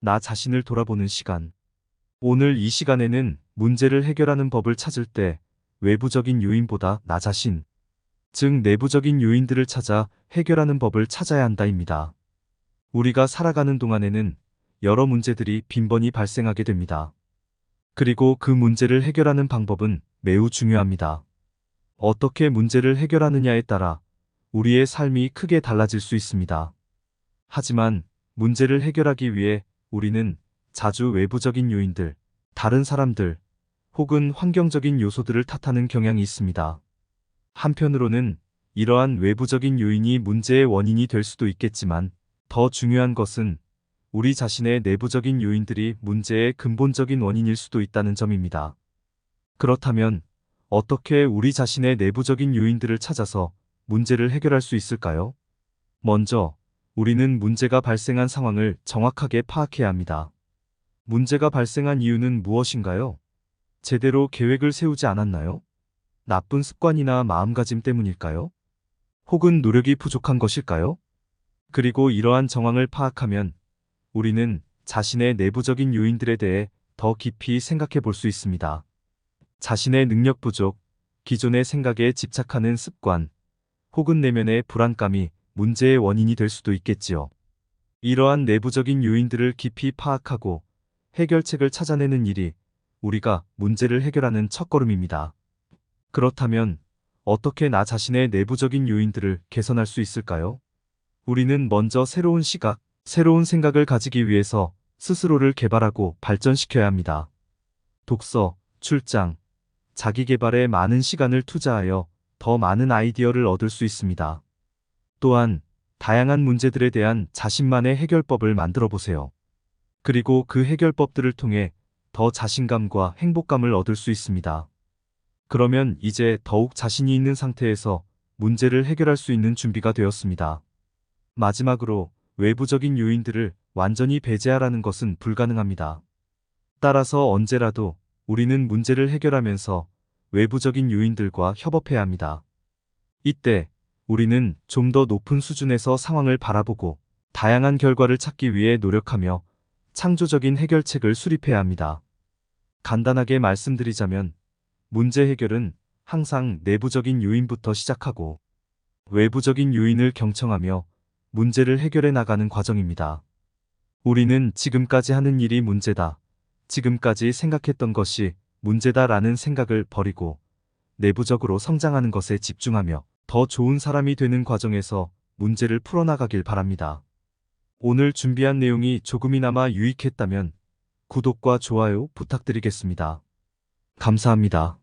나 자신을 돌아보는 시간. 오늘 이 시간에는 문제를 해결하는 법을 찾을 때 외부적인 요인보다 나 자신, 즉 내부적인 요인들을 찾아 해결하는 법을 찾아야 한다입니다. 우리가 살아가는 동안에는 여러 문제들이 빈번히 발생하게 됩니다. 그리고 그 문제를 해결하는 방법은 매우 중요합니다. 어떻게 문제를 해결하느냐에 따라 우리의 삶이 크게 달라질 수 있습니다. 하지만 문제를 해결하기 위해 우리는 자주 외부적인 요인들, 다른 사람들, 혹은 환경적인 요소들을 탓하는 경향이 있습니다. 한편으로는 이러한 외부적인 요인이 문제의 원인이 될 수도 있겠지만 더 중요한 것은 우리 자신의 내부적인 요인들이 문제의 근본적인 원인일 수도 있다는 점입니다. 그렇다면 어떻게 우리 자신의 내부적인 요인들을 찾아서 문제를 해결할 수 있을까요? 먼저 우리는 문제가 발생한 상황을 정확하게 파악해야 합니다. 문제가 발생한 이유는 무엇인가요? 제대로 계획을 세우지 않았나요? 나쁜 습관이나 마음가짐 때문일까요? 혹은 노력이 부족한 것일까요? 그리고 이러한 정황을 파악하면 우리는 자신의 내부적인 요인들에 대해 더 깊이 생각해 볼 수 있습니다. 자신의 능력 부족, 기존의 생각에 집착하는 습관, 혹은 내면의 불안감이 문제의 원인이 될 수도 있겠지요. 이러한 내부적인 요인들을 깊이 파악하고 해결책을 찾아내는 일이 우리가 문제를 해결하는 첫걸음입니다. 그렇다면 어떻게 나 자신의 내부적인 요인들을 개선할 수 있을까요? 우리는 먼저 새로운 시각, 새로운 생각을 가지기 위해서 스스로를 개발하고 발전시켜야 합니다. 독서, 출장, 자기 개발에 많은 시간을 투자하여 더 많은 아이디어를 얻을 수 있습니다. 또한 다양한 문제들에 대한 자신만의 해결법을 만들어 보세요. 그리고 그 해결법들을 통해 더 자신감과 행복감을 얻을 수 있습니다. 그러면 이제 더욱 자신이 있는 상태에서 문제를 해결할 수 있는 준비가 되었습니다. 마지막으로 외부적인 요인들을 완전히 배제하라는 것은 불가능합니다. 따라서 언제라도 우리는 문제를 해결하면서 외부적인 요인들과 협업해야 합니다. 이때 우리는 좀 더 높은 수준에서 상황을 바라보고 다양한 결과를 찾기 위해 노력하며 창조적인 해결책을 수립해야 합니다. 간단하게 말씀드리자면 문제 해결은 항상 내부적인 요인부터 시작하고 외부적인 요인을 경청하며 문제를 해결해 나가는 과정입니다. 우리는 지금까지 하는 일이 문제다. 지금까지 생각했던 것이 문제다라는 생각을 버리고 내부적으로 성장하는 것에 집중하며 더 좋은 사람이 되는 과정에서 문제를 풀어나가길 바랍니다. 오늘 준비한 내용이 조금이나마 유익했다면 구독과 좋아요 부탁드리겠습니다. 감사합니다.